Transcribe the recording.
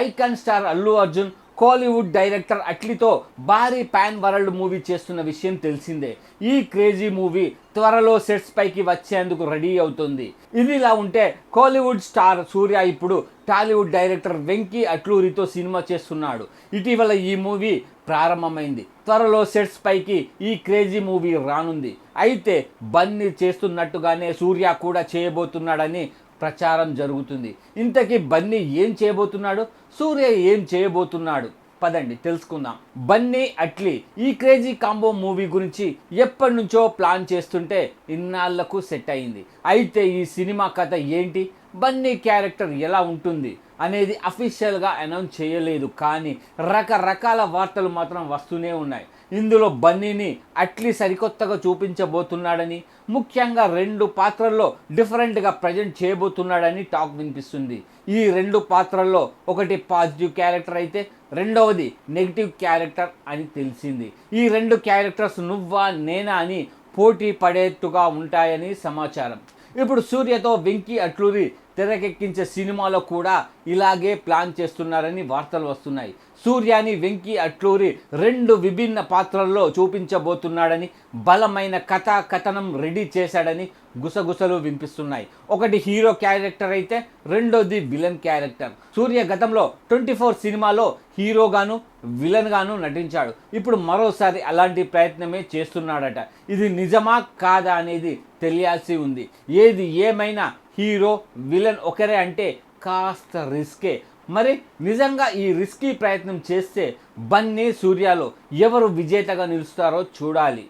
Icon star Allu Arjun Kollywood director అట్లీతో భారీ pan world movie చేస్తున్న విషయం తెలిసిందే. ఈ క్రేజీ మూవీ త్వరలో సెట్స్ పైకి వచ్చేందుకు రెడీ అవుతుంది. ఇది ఇలా ఉంటే కోలీవుడ్ స్టార్ సూర్య ఇప్పుడు టాలీవుడ్ డైరెక్టర్ వెంకీ అట్లూరితో సినిమా చేస్తున్నాడు. ఇటీవల ఈ మూవీ ప్రారంభమైంది. త్వరలో సెట్స్ పైకి ఈ క్రేజీ మూవీ రానుంది. అయితే బన్నీ చేస్తున్నట్టుగానే సూర్య కూడా చేయబోతున్నాడని ప్రచారం జరుగుతుంది. ఇంతకీ బన్నీ ఏం చేయబోతున్నాడు? సూర్య ఏం చేయబోతున్నాడు? పదండి తెలుసుకుందాం. బన్నీ అట్లీ ఈ క్రేజీ కాంబో మూవీ గురించి ఎప్పటి నుంచో ప్లాన్ చేస్తుంటే ఇన్నాళ్ళకు సెట్ అయింది. అయితే ఈ సినిమా కథ ఏంటి? బన్నీ క్యారెక్టర్ ఎలా ఉంటుంది అనేది అఫీషియల్గా అనౌన్స్ చేయలేదు. కానీ రకరకాల వార్తలు మాత్రం వస్తూనే ఉన్నాయి. ఇందులో బన్నీని అట్లీ సరికొత్తగా చూపించబోతున్నాడని ముఖ్యంగా రెండు పాత్రల్లో డిఫరెంట్గా ప్రజెంట్ చేయబోతున్నాడని టాక్ వినిపిస్తుంది. ఈ రెండు పాత్రల్లో ఒకటి పాజిటివ్ క్యారెక్టర్ అయితే రెండవది నెగిటివ్ క్యారెక్టర్ అని తెలిసింది. ఈ రెండు క్యారెక్టర్స్ నువ్వా నేనా అని పోటీ పడేట్టుగా ఉంటాయని సమాచారం. ఇప్పుడు సూర్యతో వెంకీ అట్లూరి తెరకెక్కించే సినిమాలో కూడా ఇలాగే ప్లాన్ చేస్తున్నారని వార్తలు వస్తున్నాయి. సూర్యాని వెంకీ అట్లూరి రెండు విభిన్న పాత్రల్లో చూపించబోతున్నాడని బలమైన కథా కథనం రెడీ చేశాడని గుసగుసలు వినిపిస్తున్నాయి. ఒకటి హీరో క్యారెక్టర్ అయితే రెండోది విలన్ క్యారెక్టర్. సూర్య గతంలో ట్వంటీ ఫోర్ సినిమాలో హీరోగాను విలన్గాను నటించాడు. ఇప్పుడు మరోసారి అలాంటి ప్రయత్నమే చేస్తున్నాడట. ఇది నిజమా కాదా అనేది తెలియాల్సి ఉంది. ఏది ఏమైనా హీరో విలన్ ఒకరే అంటే కాస్త రిస్కే. మరి నిజంగా ఈ రిస్కీ ప్రయత్నం చేస్తే బన్నీ సూర్యాలో ఎవరు విజేతగా నిలుస్తారో చూడాలి.